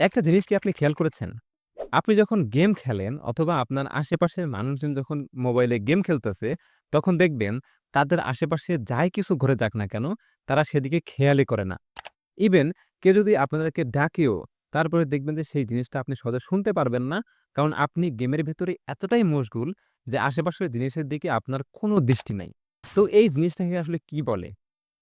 একটা জিনিস কি আপনি খেয়াল করেছেন? আপনি যখন গেম খেলেন অথবা আপনার আশেপাশের মানুষজন যখন মোবাইলে গেম খেলতেছে, তখন দেখবেন তাদের আশেপাশে যাই কিছু ঘটে যাক না কেন, তারা সেদিকে খেয়ালই করে না। ইভেন কেউ যদি আপনাদেরকে ডাকেও, তারপরে দেখবেন যে সেই জিনিসটা আপনি সহজে শুনতে পারবেন না। কারণ আপনি গেমের ভেতরে এতটাই মশগুল যে আশেপাশের জিনিসের দিকে আপনার কোনো দৃষ্টি নাই। তো এই জিনিসটাকে আসলে কি বলে?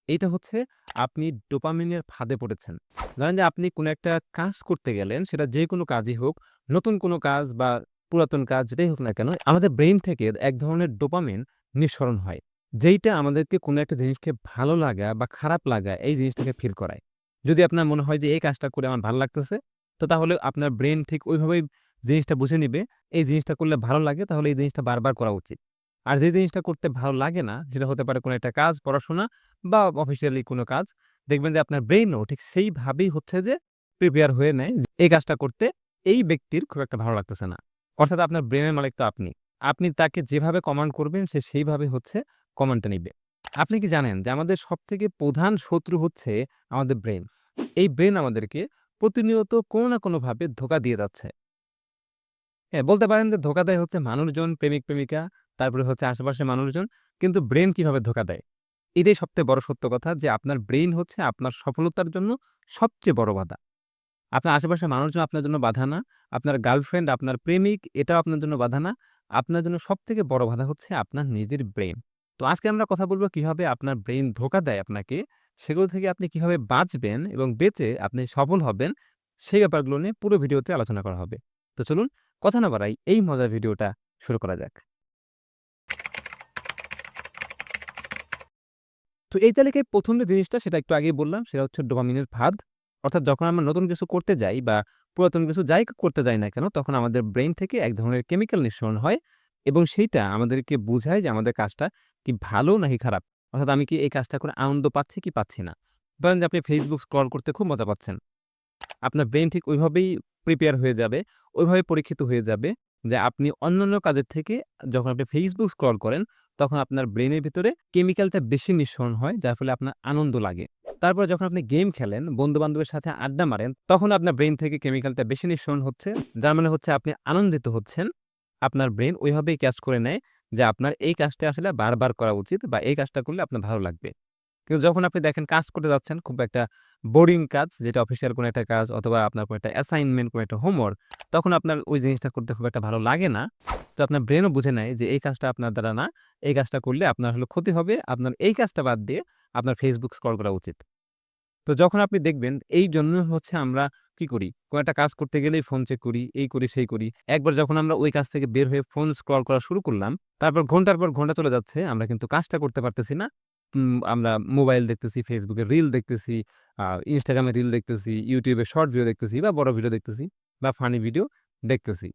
এইটা হচ্ছে আপনি ডোপামিনের ফাঁদে পড়েছেন। ধরেন যে আপনি কোনো একটা কাজ করতে গেলেন, সেটা যেকোনো কাজই হোক, নতুন কোনো কাজ বা পুরাতন কাজ যেটাই হোক না কেন, আমাদের ব্রেইন থেকে এক ধরনের ডোপামিন নিঃসরণ হয়। যেইটা আমাদেরকে কোনো একটা জিনিসকে ভালো লাগা বা খারাপ লাগা এই জিনিসটাকে ফিল করায়। যদি আপনার মনে হয় যে এই কাজটা করে আমার ভালো লাগতেছে, তো তাহলে আপনার ব্রেইন ঠিক ওইভাবেই জিনিসটা বুঝে নিবে, এই জিনিসটা করলে ভালো লাগে তাহলে এই জিনিসটা বারবার করা উচিত। আর যে জিনিসটা করতে ভালো লাগে না, সেটা হতে পারে কোনো একটা কাজ, পড়াশোনা বা অফিসিয়ালি কোনো কাজ, দেখবেন যে আপনার ব্রেইনও ঠিক সেইভাবেই হচ্ছে যে প্রিপেয়ার হয়ে নেয় এই কাজটা করতে এই ব্যক্তির খুব একটা ভালো লাগতেছে না। অর্থাৎ আপনার ব্রেনের মালিক তো আপনি। আপনি তাকে যেভাবে কমান্ড করবেন সে সেইভাবে হচ্ছে কমান্ডটা নিবে। আপনি কি জানেন যে আমাদের সবথেকে প্রধান শত্রু হচ্ছে আমাদের ব্রেইন। এই ব্রেইন আমাদেরকে প্রতিনিয়ত কোনো না কোনোভাবে ধোঁকা দিয়ে যাচ্ছে। হ্যাঁ, বলতে পারেন যে ধোঁকা দেয় হচ্ছে মানুষজন, প্রেমিক-প্রেমিকা, তারপরে হচ্ছে আশেপাশের মানুষজন। কিন্তু ব্রেইন কীভাবে ধোঁকা দেয়? এটাই সবচেয়ে বড় সত্য কথা যে আপনার ব্রেইন হচ্ছে আপনার সফলতার জন্য সবচেয়ে বড় বাধা। আপনার আশেপাশের মানুষজন আপনার জন্য বাধা না। আপনার গার্লফ্রেন্ড, আপনার প্রেমিক এটাও আপনার জন্য বাধা না। আপনার জন্য সবথেকে বড় বাধা হচ্ছে আপনার নিজের ব্রেইন। তো আজকে আমরা কথা বলব কীভাবে আপনার ব্রেইন ধোকা দেয় আপনাকে, সেগুলো থেকে আপনি কীভাবে বাঁচবেন এবং বেঁচে আপনি সফল হবেন, সেই ব্যাপারগুলো নিয়ে পুরো ভিডিওতে আলোচনা করা হবে। তো চলুন কথা না বাড়াই এই মজার ভিডিওটা শুরু করা যাক। তো এই তালিকায় প্রথম যে জিনিসটা সেটা একটু আগেই বললাম, সেটা হচ্ছে ডোপামিনের ফাঁদ। অর্থাৎ যখন আমরা নতুন কিছু করতে যাই বা পুরাতন কিছু যাই করতে যাই না কেন, তখন আমাদের ব্রেইন থেকে এক ধরনের কেমিক্যাল নিঃসরণ হয় এবং সেইটা আমাদেরকে বোঝায় যে আমাদের কাজটা কি ভালো নাকি খারাপ। অর্থাৎ আমি কি এই কাজটা করে আনন্দ পাচ্ছি কি পাচ্ছি না। ধরেন যে আপনি Facebook স্ক্রল করতে খুব মজা পাচ্ছেন। আপনার ব্রেইন ঠিক ওইভাবেই প্রিপেয়ার হয়ে যাবে, ওইভাবে পরীক্ষিত হয়ে যাবে যে আপনি অন্যান্য কাজের থেকে যখন আপনি Facebook স্ক্রল করেন, তখন আপনার ব্রেইনের ভিতরে কেমিক্যালটা বেশি নিঃসরণ হয়, যার ফলে আপনার আনন্দ লাগে। তারপর যখন আপনি গেম খেলেন, বন্ধু-বান্ধবের সাথে আড্ডা মারেন, তখন আপনার ব্রেইন থেকে কেমিক্যালটা বেশি নিঃসরণ হচ্ছে। যার মানে হচ্ছে আপনি আনন্দিত হচ্ছেন। আপনার ব্রেইন ওইভাবেই ক্যাচ করে নেয় যে আপনার এই কাজটা আসলে বারবার করা উচিত বা এই কাজটা করলে আপনার ভালো লাগবে। কিন্তু যখন আপনি দেখেন কাজ করতে যাচ্ছেন, খুব একটা বোরিং কাজ যেটা অফিসিয়াল কোনো একটা কাজ অথবা আপনার কোনো একটা অ্যাসাইনমেন্ট, কোনো একটা হোমওয়ার্ক, তখন আপনার ওই জিনিসটা করতে খুব একটা ভালো লাগে না। তো আপনার ব্রেইনও বুঝে নেয় যে এই কাজটা আপনার দ্বারা না, এই কাজটা করলে আপনার আসলে ক্ষতি হবে। আপনার এই কাজটা বাদ দিয়ে আপনার Facebook স্ক্রল করা উচিত। তো যখন আপনি দেখবেন এই জন্য হচ্ছে আমরা কি করি? কোনো একটা কাজ করতে গেলেই ফোন চেক করি, এই করি, সেই করি। একবার যখন আমরা ওই কাজ থেকে বের হয়ে ফোন স্ক্রল করা শুরু করলাম, তারপর ঘণ্টার পর ঘণ্টা চলে যাচ্ছে, আমরা কিন্তু কাজটা করতে পারতেছি না। আমরা মোবাইল দেখতেছি, এ রিল দেখতেছি, ইনস্টাগ্রামে রিল দেখতেছি, ইউটিউবে শর্ট ভিডিও দেখতেছি বা বড় ভিডিও দেখতেছি বা ফানি ভিডিও দেখতেছি।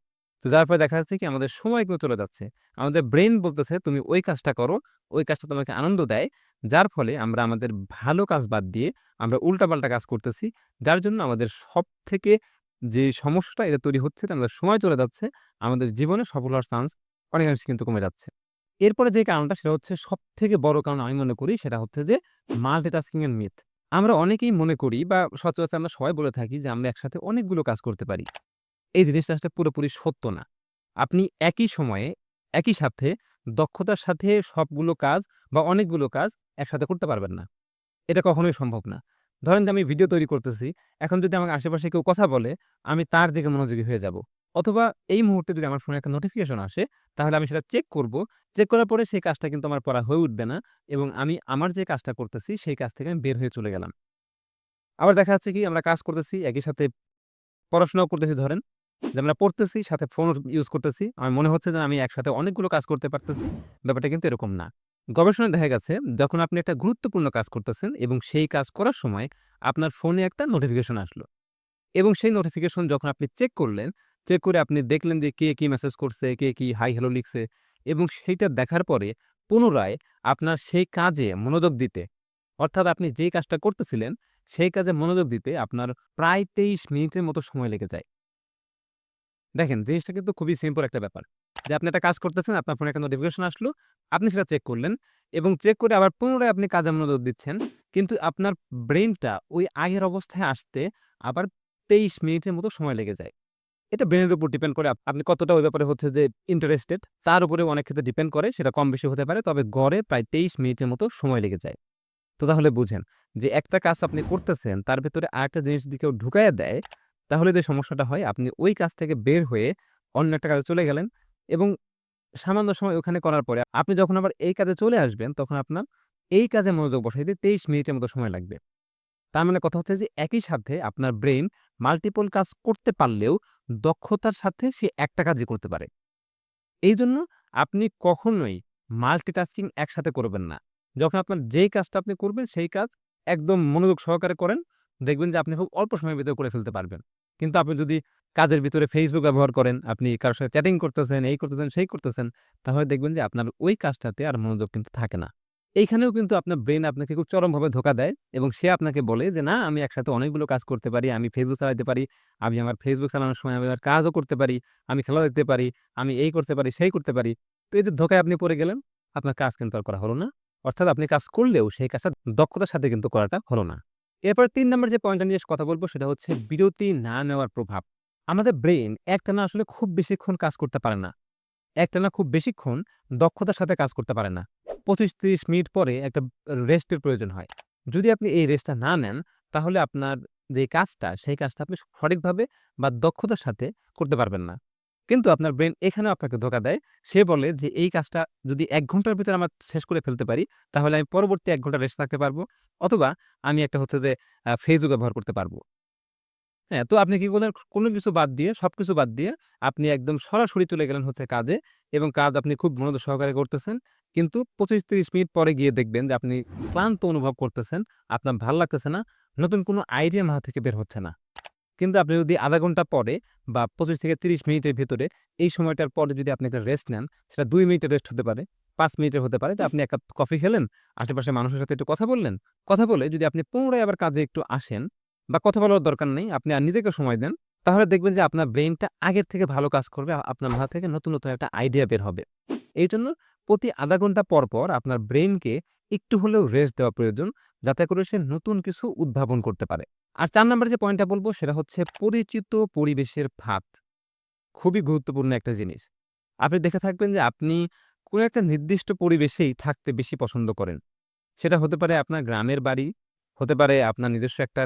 তো যার ফলে দেখা যাচ্ছে কি আমাদের সময় কিন্তু চলে যাচ্ছে। আমাদের ব্রেইন বলতেছে তুমি ওই কাজটা করো, ওই কাজটা তোমাকে আনন্দ দেয়। যার ফলে আমরা আমাদের ভালো কাজ বাদ দিয়ে আমরা উল্টাপাল্টা কাজ করতেছি। যার জন্য আমাদের সবথেকে যে সমস্যাটা এটা তৈরি হচ্ছে আমাদের সময় চলে যাচ্ছে। আমাদের জীবনে সফল হওয়ার চান্স অনেকাংশে কিন্তু কমে যাচ্ছে। এরপরে যে কারণটা সেটা হচ্ছে সবথেকে বড় কারণ আমি মনে করি সেটা হচ্ছে যে মাল্টিটাস্কিং এর মিথ। আমরা অনেকেই মনে করি বা সচরাচর আমরা সবাই বলে থাকি যে আমরা একসাথে অনেকগুলো কাজ করতে পারি। এই জিনিসটা আসলে পুরোপুরি সত্য না। আপনি একই সময়ে, একই সাথে দক্ষতার সাথে সবগুলো কাজ বা অনেকগুলো কাজ একসাথে করতে পারবেন না। এটা কখনোই সম্ভব না। ধরেন যে আমি ভিডিও তৈরি করতেছি, এখন যদি আমার আশেপাশে কেউ কথা বলে, আমি তার দিকে মনোযোগী হয়ে যাব। অথবা এই মুহূর্তে যদি আমার ফোনে একটা নোটিফিকেশন আসে, তাহলে আমি সেটা চেক করব। চেক করার পরে সেই কাজটা কিন্তু আমার পড়া হয়ে উঠবে না এবং আমি আমার যে কাজটা করতেছি, সেই কাজ থেকে আমি বের হয়ে চলে গেলাম। আবার দেখা যাচ্ছে কি আমরা কাজ করতেছি, একই সাথে পড়াশোনাও করতেছি ধরেন। যে আমরা পড়তেছি, সাথে ফোন ইউজ করতেছি। আমার মনে হচ্ছে যে আমি একসাথে অনেকগুলো কাজ করতে পারতেছি। ব্যাপারটা কিন্তু এরকম না। গবেষণায় দেখা গেছে যখন আপনি একটা গুরুত্বপূর্ণ কাজ করতেছেন এবং সেই কাজ করার সময় আপনার ফোনে একটা নোটিফিকেশন আসলো এবং সেই নোটিফিকেশন যখন আপনি চেক করলেন, চেক করে আপনি দেখলেন যে কে কি মেসেজ করছে, কে কি হাই হ্যালো লিখছে এবং সেইটা দেখার পরে পুনরায় আপনার সেই কাজে মনোযোগ দিতে অর্থাৎ আপনি যেই কাজটা করতেছিলেন, সেই কাজে মনোযোগ দিতে আপনার প্রায় ২৩ মিনিটের মতো সময় লেগে যায়। দেখেন জিনিসটা কিন্তু খুবই সিম্পল একটা ব্যাপার। যে আপনি একটা কাজ করতেছেন, আপনার ফোনে একটা নোটিফিকেশন আসলো, আপনি সেটা চেক করলেন এবং চেক করে আবার পুনরায় আপনি কাজে মনোযোগ দিচ্ছেন। কিন্তু আপনার ব্রেইনটা ওই আগের অবস্থায় আসতে আবার তেইশ মিনিটের মতো সময় লেগে যায় এটা ব্রেনের উপর ডিপেন্ড করে আপনি কতটা ওই ব্যাপারে হচ্ছে যে ইন্টারেস্টেড তার উপরে অনেক ক্ষেত্রে ডিপেন্ড করে, সেটা কম বেশি হতে পারে, তবে গড়ে প্রায় তেইশ মিনিটের মতো সময় লেগে যায়। তো তাহলে বুঝেন যে একটা কাজ আপনি করতেছেন, তার ভেতরে আরেকটা জিনিস যদি কেউ ঢুকাইয়া দেয়, তাহলে যে সমস্যাটা হয়, আপনি ওই কাজ থেকে বের হয়ে অন্য একটা কাজে চলে গেলেন এবং সামান্য সময় ওখানে করার পরে আপনি যখন আবার এই কাজে চলে আসবেন, তখন আপনার এই কাজে মনোযোগ বসাইতে তেইশ মিনিটের মতো সময় লাগবে। তার মানে কথা হচ্ছে যে, একই সাথে আপনার ব্রেন মাল্টিপল কাজ করতে পারলেও দক্ষতার সাথে সে একটা কাজই করতে পারে। এই জন্য আপনি কখনোই মাল্টিটাস্কিং একসাথে করবেন না। যখন আপনার যেই কাজটা আপনি করবেন, সেই কাজ একদম মনোযোগ সহকারে করেন, দেখবেন যে আপনি খুব অল্প সময়ের ভিতরে করে ফেলতে পারবেন। কিন্তু আপনি যদি কাজের ভিতরে ফেসবুক ব্যবহার করেন, আপনি কারোর সাথে চ্যাটিং করতেছেন, এই করতেছেন, সেই করতেছেন, তাহলে দেখবেন যে আপনার ওই কাজটাতে আর মনোযোগ কিন্তু থাকে না। এইখানেও কিন্তু আপনার ব্রেন আপনাকে খুব চরমভাবে ধোকা দেয় এবং সে আপনাকে বলে যে, না, আমি একসাথে অনেকগুলো কাজ করতে পারি, আমি ফেসবুক চালাতে পারি, আমি আমার ফেসবুক চালানোর সময় আমি আমার কাজও করতে পারি, আমি খেলা দেখতে পারি, আমি এই করতে পারি, সেই করতে পারি। তো এই যে ধোকায় আপনি পড়ে গেলেন, আপনার কাজ কিন্তু আর করা হলো না। অর্থাৎ আপনি কাজ করলেও সেই কাজটা দক্ষতার সাথে কিন্তু করাটা হলো না। এরপর তিন নম্বর যে পয়েন্টটা নিয়ে কথা বলব, সেটা হচ্ছে বিরতি না নেওয়ার প্রভাব। আমাদের ব্রেন একটানা আসলে খুব বেশিক্ষণ কাজ করতে পারে না। একটানা খুব বেশিক্ষণ দক্ষতার সাথে কাজ করতে পারে না। পঁচিশ তিরিশ মিনিট পরে একটা রেস্টের প্রয়োজন হয়। যদি আপনি এই রেস্টটা না নেন, তাহলে আপনার যে কাজটা, সেই কাজটা আপনি সঠিকভাবে বা দক্ষতার সাথে করতে পারবেন না। কিন্তু আপনার ব্রেন এখানেও আপনাকে ধোকা দেয়। সে বলে যে, এই কাজটা যদি এক ঘণ্টার ভিতরে আমার শেষ করে ফেলতে পারি, তাহলে আমি পরবর্তী এক ঘণ্টা রেস্ট থাকতে পারব, অথবা আমি একটা হচ্ছে যে ফেসবুক ব্যবহার করতে পারব। হ্যাঁ তো আপনি কি করলেন? কোনো কিছু বাদ দিয়ে, সবকিছু বাদ দিয়ে আপনি একদম সরাসরি চলে গেলেন হচ্ছে কাজে এবং কাজ আপনি খুব মনোযোগ সহকারে করতেছেন। কিন্তু পঁচিশ তিরিশ মিনিট পরে গিয়ে দেখবেন যে আপনি ক্লান্ত অনুভব করতেছেন, আপনার ভালো লাগতেছে না, নতুন কোনো আইডিয়া মাথা থেকে বের হচ্ছে না। কিন্তু আপনি যদি আধা ঘণ্টা পরে বা পঁচিশ থেকে তিরিশ মিনিটের ভিতরে এই সময়টার পরে যদি আপনি একটা রেস্ট নেন, সেটা দুই মিনিটের রেস্ট হতে পারে, পাঁচ মিনিটের হতে পারে। তো আপনি এক কাপ কফি খেলেন আশেপাশে মানুষের সাথে একটু কথা বললেন। কথা বলে যদি আপনি পুনরায় আবার কাজে একটু আসেন বা কথা বলার দরকার নেই, আপনি আর নিজেকে সময় দেন, তাহলে দেখবেন যে আপনার ব্রেনটা আগের থেকে ভালো কাজ করবে আপনার মাথা থেকে নতুন নতুন একটা আইডিয়া বের হবে। এই জন্য প্রতি আধা ঘণ্টা পর পর আপনার ব্রেনকে একটু হলেও রেস্ট দেওয়া প্রয়োজন, যাতে করে সে নতুন কিছু উদ্ভাবন করতে পারে। আর চার নম্বর যে পয়েন্টটা বলব, সেটা হচ্ছে পরিচিত পরিবেশের ফাঁদ। খুবই গুরুত্বপূর্ণ একটা জিনিস। আপনি দেখে থাকবেন যে আপনি কোনো একটা নির্দিষ্ট পরিবেশেই থাকতে বেশি পছন্দ করেন। সেটা হতে পারে আপনার গ্রামের বাড়ি, হতে পারে আপনার নিজস্ব একটা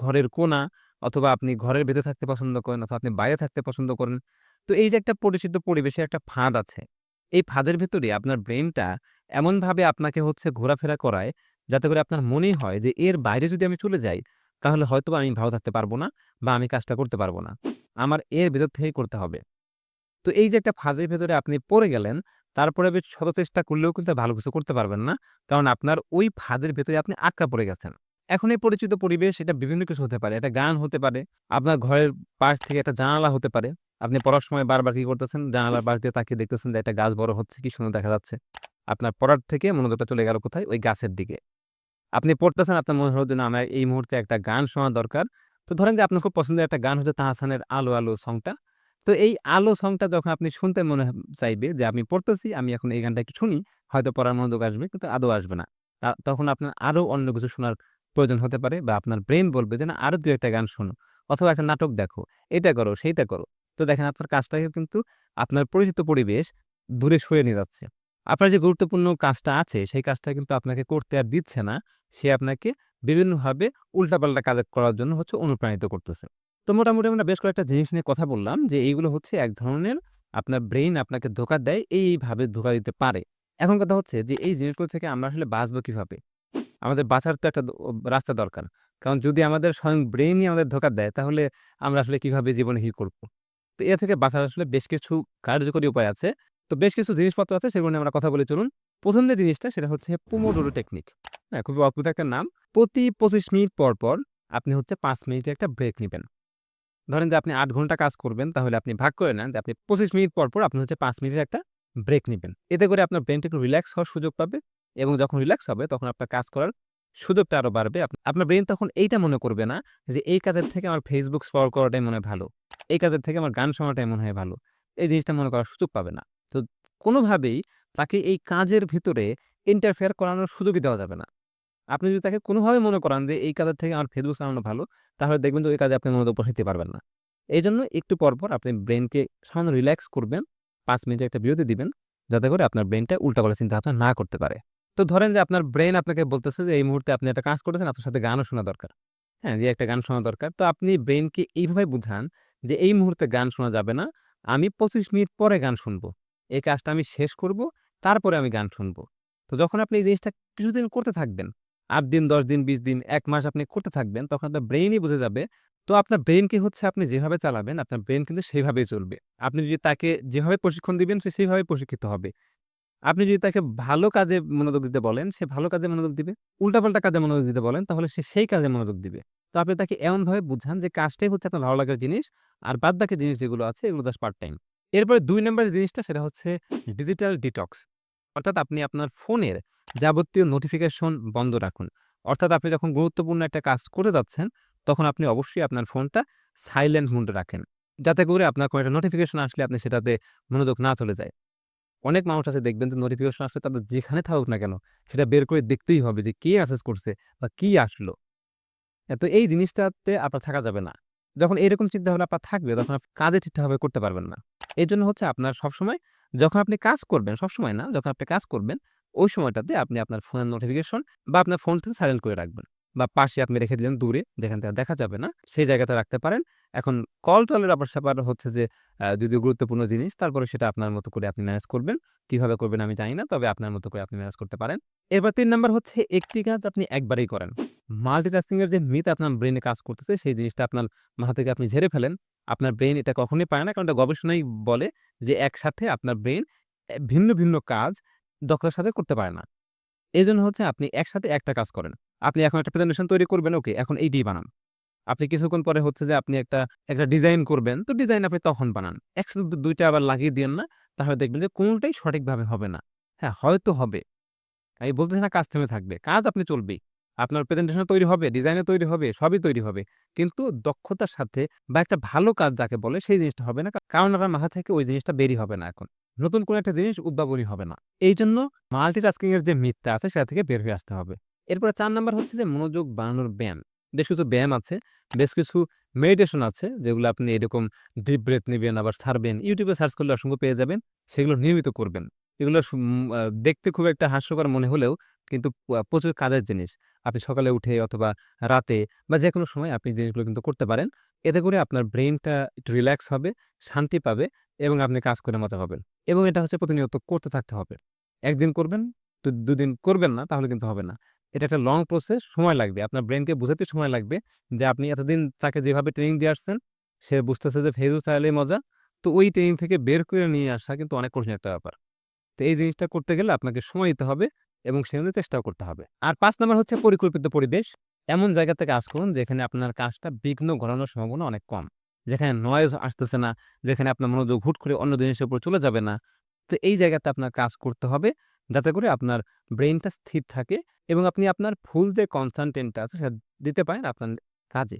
ঘরের কোণা অথবা আপনি ঘরের ভেতরে থাকতে পছন্দ করেন অথবা আপনি বাইরে থাকতে পছন্দ করেন। তো এই যে একটা পরিচিত পরিবেশে একটা ফাঁদ আছে, এই ফাঁদের ভেতরে আপনার ব্রেনটা এমনভাবে আপনাকে হচ্ছে ঘোরাফেরা করায় যাতে করে আপনার মনেই হয় যে এর বাইরে যদি আমি চলে যাই, তাহলে হয়তো আমি ভালো থাকতে পারব না বা আমি কাজটা করতে পারব না। আমার এর ভেতর থেকেই করতে হবে। তো এই যে একটা ফাঁদের ভেতরে আপনি পড়ে গেলেন, তারপরে বেশ শত চেষ্টা করলেও কিন্তু ভালো কিছু করতে পারবেন না। কারণ আপনার ওই ফাঁদের ভেতরে আপনি আটকা পড়ে গেছেন। এখন এই পরিচিত পরিবেশ, এটা বিভিন্ন কিছু হতে পারে। এটা গান হতে পারে, আপনার ঘরের পাশ থেকে একটা জানালা হতে পারে। আপনি পড়ার সময় বারবার কি করতেছেন? জানালার পাশ দিয়ে তাকিয়ে দেখতেছেন যে একটা গাছ বড় হচ্ছে, কি সুন্দর দেখা যাচ্ছে। আপনার পড়ার থেকে মনোযোগটা চলে গেল কোথায়? ওই গাছের দিকে। আপনি পড়তেছেন, আপনার মনে হলো যে না এই মুহূর্তে একটা গান শোনা দরকার। তো ধরেন যে আপনার খুব পছন্দের একটা গান হচ্ছে তাহাসানের আলো আলো সংটা তো এই আলো সংটা যখন আপনি শুনতে মনে চাইবে যে আমি পড়তেছি, আমি এখন এই গানটা একটু শুনি, হয়তো পড়ার মনোযোগ আসবে, কিন্তু আদৌ আসবে না। তখন আপনার আরও অন্য কিছু শোনার প্রয়োজন হতে পারে বা আপনার ব্রেন বলবে যে, না, আরও দু একটা গান শোনো অথবা একটা নাটক দেখো, এটা করো, সেইটা করো। তো দেখেন আপনার কাজটাকে কিন্তু আপনার পরিচিত পরিবেশ দূরে সরে নিয়ে যাচ্ছে। আপনার যে গুরুত্বপূর্ণ কাজটা আছে, সেই কাজটা কিন্তু আপনাকে করতে আর দিচ্ছে না, সে আপনাকে বিভিন্নভাবে উল্টাপাল্টা কাজ করার জন্য হচ্ছে অনুপ্রাণিত করতেছে। তো মোটামুটি আমরা বেশ কয়েকটা জিনিস নিয়ে কথা বললাম যে, এইগুলো হচ্ছে এক ধরনের আপনার ব্রেইন আপনাকে ধোকা দেয়, এইভাবে ধোকা দিতে পারে। এখন কথা হচ্ছে যে, এই জিনিসগুলো থেকে আমরা আসলে বাঁচবো কীভাবে? আমাদের বাঁচার তো একটা রাস্তা দরকার। কারণ যদি আমাদের স্বয়ং ব্রেনই আমাদের ধোকা দেয়, তাহলে আমরা আসলে কীভাবে জীবনে কি করব? তো এ থেকে বাঁচার আসলে বেশ কিছু কার্যকরী উপায় আছে। তো বেশ কিছু জিনিসপত্র আছে, সেগুলো নিয়ে আমরা কথা বলে। চলুন, প্রথম যে জিনিসটা, সেটা হচ্ছে পোমোডোরো টেকনিক হ্যাঁ খুবই অদ্ভুত একটা নাম। প্রতি পঁচিশ মিনিট পর পর আপনি হচ্ছে পাঁচ মিনিটে একটা ব্রেক নেবেন। ধরেন যে আপনি আট ঘণ্টা কাজ করবেন, তাহলে আপনি ভাগ করে নেন যে আপনি পঁচিশ মিনিট পর পর আপনি হচ্ছে পাঁচ মিনিটের একটা ব্রেক নেবেন। এতে করে আপনার ব্রেনটা একটু রিল্যাক্স হওয়ার সুযোগ পাবে। এবং যখন রিল্যাক্স হবে তখন আপনার কাজ করার সুযোগটা আরও বাড়বে আপনার ব্রেন তখন এইটা মনে করবে না যে এই কাজের থেকে আমার ফেসবুক স্ক্রল করাটাই মনে হয় ভালো এই কাজের থেকে আমার গান শোনাটাই মনে হয় ভালো এই জিনিসটা মনে করার সুযোগ পাবে না তো কোনোভাবেই তাকে এই কাজের ভিতরে ইন্টারফেয়ার করানোর সুযোগই দেওয়া যাবে না আপনি যদি তাকে কোনোভাবে মনে করান যে এই কাজের থেকে আমার ফেসবুক চালানো ভালো, তাহলে দেখবেন যে ওই কাজে আপনি মনোযোগ বসাইতে পারবেন না। এই জন্য একটু পরপর আপনি ব্রেনকে সামান্য রিল্যাক্স করবেন। ৫ মিনিটের একটা বিরতি দিবেন। যাতে করে আপনার ব্রেইনটা উল্টাপাল্টা চিন্তাভাবনা না করতে পারে। তো ধরেন যে আপনার ব্রেইন আপনাকে বলতেছে যে এই মুহূর্তে আপনি একটা কাজ করতেছেন, আপনার সাথে গানও শোনা দরকার। হ্যাঁ, যে একটা গান শোনা দরকার। তো আপনি ব্রেইনকে এইভাবে বুঝান যে এই মুহূর্তে গান শোনা যাবে না। আমি ২৫ মিনিট পরে গান শুনব। এই কাজটা আমি শেষ করব, তারপরে আমি গান শুনব। তো যখন আপনি এই জিনিসটা কিছুদিন করতে থাকবেন, আট দিন, ১০ দিন, ২০ দিন, এক মাস আপনি করতে থাকবেন, তখন আপনার ব্রেইনই বুঝে যাবে। তো আপনার ব্রেইনকে হচ্ছে আপনি যেভাবে চালাবেন, আপনার ব্রেইন কিন্তু সেভাবেই চলবে। আপনি যদি তাকে যেভাবে প্রশিক্ষণ দিবেন, সে সেইভাবেই প্রশিক্ষিত হবে। আপনি যদি তাকে ভালো কাজে মনোযোগ দিতে বলেন, সে ভালো কাজে মনোযোগ দিবে। উল্টাপাল্টা কাজে মনোযোগ দিতে বলেন, তাহলে সে সেই কাজে মনোযোগ দিবে। তো আপনি তাকে এমনভাবে বুঝান যে কাজটাই হচ্ছে আপনার ভালো লাগার জিনিস। আর বাদবাকি জিনিস যেগুলো আছে এগুলো জাস্ট পার্ট টাইম। এরপরে ২ নাম্বার জিনিসটা সেটা হচ্ছে ডিজিটাল ডিটক্স। অর্থাৎ আপনি আপনার ফোনের যাবতীয় নোটিফিকেশন বন্ধ রাখুন। অর্থাৎ আপনি যখন গুরুত্বপূর্ণ একটা কাজ করে যাচ্ছেন, তখন আপনি অবশ্যই আপনার ফোনটা সাইলেন্ট মোডে রাখেন। যাতে করে আপনার কোনো একটা নোটিফিকেশন আসলে আপনি সেটাতে মনোযোগ না চলে যায়। অনেক মানুষ আছে দেখবেন যে নোটিফিকেশন আসলে তাদের যেখানে থাকুক না কেন, সেটা বের করে দেখতেই হবে যে কে মেসেজ করছে বা কি আসলো। তো এই জিনিসটাতে আপনার থাকা যাবে না। যখন এরকম চিন্তাভাবনা আপনার থাকবে, তখন আপনি কাজে ঠিকঠাকভাবে করতে পারবেন না। এই জন্য হচ্ছে আপনার সবসময় যখন আপনি কাজ করবেন, সবসময় না, যখন আপনি কাজ করবেন, ওই সময়টাতে আপনি আপনার ফোনের নোটিফিকেশন বা আপনার ফোনটা সাইলেন্ট করে রাখবেন। বা পাশে আপনি রেখে দিলেন দূরে, যেখান থেকে দেখা যাবে না, সেই জায়গাতে রাখতে পারেন। এখন কল-টলের ব্যাপার-স্যাপার হচ্ছে যে যদিও গুরুত্বপূর্ণ জিনিস, তারপরে সেটা আপনার মতো করে আপনি ম্যানেজ করবেন। কীভাবে করবেন আমি জানি না, তবে আপনার মতো করে আপনি ম্যানেজ করতে পারেন। এরপর ৩ নাম্বার হচ্ছে একটি কাজ আপনি একবারেই করেন। মাল্টিটাস্কিং এর যে মিথ আপনার ব্রেনে কাজ করতেছে, সেই জিনিসটা আপনার মাথা থেকে আপনি ঝেড়ে ফেলেন। আপনার ব্রেইন এটা কখনোই পায় না। কারণ এটা গবেষণাই বলে যে একসাথে আপনার ব্রেইন অ্যা ভিন্ন, ভিন্ন কাজ দক্ষতার সাথে করতে পারে না। এজন্য হচ্ছে আপনি একসাথে একটা কাজ করেন। আপনি এখন একটা প্রেজেন্টেশন তৈরি করবেন, ওকে, এখন এইটিই বানান। আপনি কিছুক্ষণ পরে হচ্ছে যে আপনি একটা, একটা ডিজাইন করবেন, তো ডিজাইন আপনি তখন বানান। একসাথে দু ২ টা আবার লাগিয়ে দিয়েন না। তাহলে দেখবেন যে কোনটাই সঠিকভাবে হবে না। হ্যাঁ, হয়তো হবে। আমি বলতেছি না কাজ থেমে থাকবে। কাজ আপনি চলবেই। আপনার প্রেজেন্টেশন তৈরি হবে, ডিজাইনে তৈরি হবে, সবই তৈরি হবে। কিন্তু দক্ষতার সাথে বা একটা ভালো কাজ যাকে বলে সেই জিনিসটা হবে না। কারণ আপনার মাথা থেকে ওই জিনিসটা বেরই হবে না এখন। নতুন কোনো একটা জিনিস উদ্ভাবনী হবে না। এইজন্য মাল্টিটাস্কিং এর যে মিথটা আছে সেটা থেকে বের হয়ে আসতে হবে। এরপরে চার নাম্বার হচ্ছে যে মনোযোগ বাড়ানোর ব্যায়াম। বেশ কিছু ব্যায়াম আছে, বেশ কিছু মেডিটেশন আছে যেগুলো আপনি এরকম ডিপ ব্রেথ নিবেন আবার ছাড়বেন। ইউটিউবে সার্চ করলে অসংখ্য পেয়ে যাবেন। সেগুলো নিয়মিত করবেন। এগুলো দেখতে খুব একটা হাস্যকর মনে হলেও কিন্তু প্রচুর কাজের জিনিস। আপনি সকালে উঠে অথবা রাতে বা যে কোনো সময় আপনি জিনিসগুলো কিন্তু করতে পারেন। এতে করে আপনার ব্রেনটা একটু রিল্যাক্স হবে, শান্তি পাবে এবং আপনি কাজ করে মজা পাবেন। এবং এটা হচ্ছে প্রতিনিয়ত করতে থাকতে হবে। একদিন করবেন, তো দুদিন করবেন না তাহলে কিন্তু হবে না। এটা একটা লং প্রসেস, সময় লাগবে। আপনার ব্রেনকে বুঝাতে সময় লাগবে যে আপনি এতদিন তাকে যেভাবে ট্রেনিং দিয়ে আসছেন, সে বুঝতেছে যে Facebook চালালেই মজা। তো ওই ট্রেনিং থেকে বের করে নিয়ে আসা কিন্তু অনেক কঠিন একটা ব্যাপার। তো এই জিনিসটা করতে গেলে আপনাকে সময় দিতে হবে এবং সে অনুযায়ী চেষ্টাও করতে হবে। আর পাঁচ নাম্বার হচ্ছে পরিকল্পিত পরিবেশ। এমন জায়গা থেকে কাজ করুন যেখানে আপনার কাজটা বিঘ্ন ঘটানোর সম্ভাবনা অনেক কম। যেখানে নয়েজ আসতেছে না, যেখানে আপনার মনোযোগ হুট করে অন্য জিনিসের উপর চলে যাবে না। তো এই জায়গাতে আপনার কাজ করতে হবে যাতে করে আপনার ব্রেইনটা স্থির থাকে এবং আপনি আপনার ফুল যে কনসেনট্রেটটা আছে সেটা দিতে পারেন আপনার কাজে।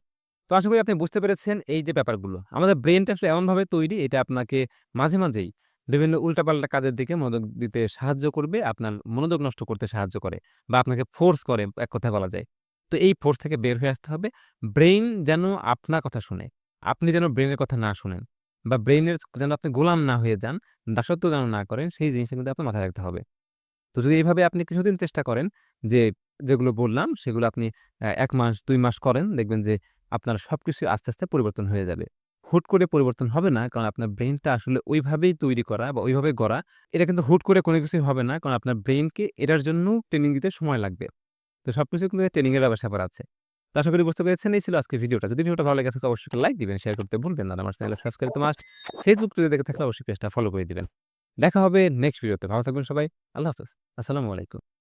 তো আশা করি আপনি বুঝতে পেরেছেন এই যে ব্যাপারগুলো। আমাদের ব্রেইনটা আসলে এমনভাবে তৈরি এটা আপনাকে মাঝে, মাঝেই বিভিন্ন উল্টাপাল্টা কাজের দিকে মনোযোগ দিতে সাহায্য করবে, আপনার মনোযোগ নষ্ট করতে সাহায্য করে বা আপনাকে ফোর্স করে এক কথায় বলা যায়। তো এই ফোর্স থেকে বের হয়ে আসতে হবে। ব্রেইন যেন আপনার কথা শুনে। আপনি যেন ব্রেইনের কথা না শুনেন বা ব্রেইনের যেন আপনি গোলাম না হয়ে যান, দাসত্ব যেন না করেন সেই জিনিসটা কিন্তু আপনার মাথায় রাখতে হবে। তো যদি এইভাবে আপনি কিছুদিন চেষ্টা করেন যে যেগুলো বললাম সেগুলো আপনি এক মাস দুই মাস করেন দেখবেন যে আপনার সবকিছুই আস্তে, আস্তে পরিবর্তন হয়ে যাবে। হুট করে পরিবর্তন হবে না কারণ আপনার ব্রেইনটা আসলে ওইভাবেই তৈরি করা বা ওইভাবে গড়া। এটা কিন্তু হুট করে কোনো কিছুই হবে না। কারণ আপনার ব্রেইনকে এটার জন্যও ট্রেনিং দিতে সময় লাগবে। তো সব কিছু কিন্তু ট্রেনিংয়ের ব্যাপার-স্যাপার আছে। তো আশা করি বুঝতে পেরেছেন এই ছিল আজকে ভিডিওটা। যদি ভিডিওটা ভালো লাগে থাকে অবশ্যই লাইক দিবেন, শেয়ার করতে ভুলবেন না। আমার চ্যানেলে সাবস্ক্রাইব তো মাস্ট। ফেসবুক পেজে দেখে থাকলে অবশ্যই পেজটা ফলো করে দিবেন। দেখা হবে নেক্সট ভিডিওতে। ভালো থাকবেন সবাই। আল্লাহ হাফেজ। আসসালামু আলাইকুম।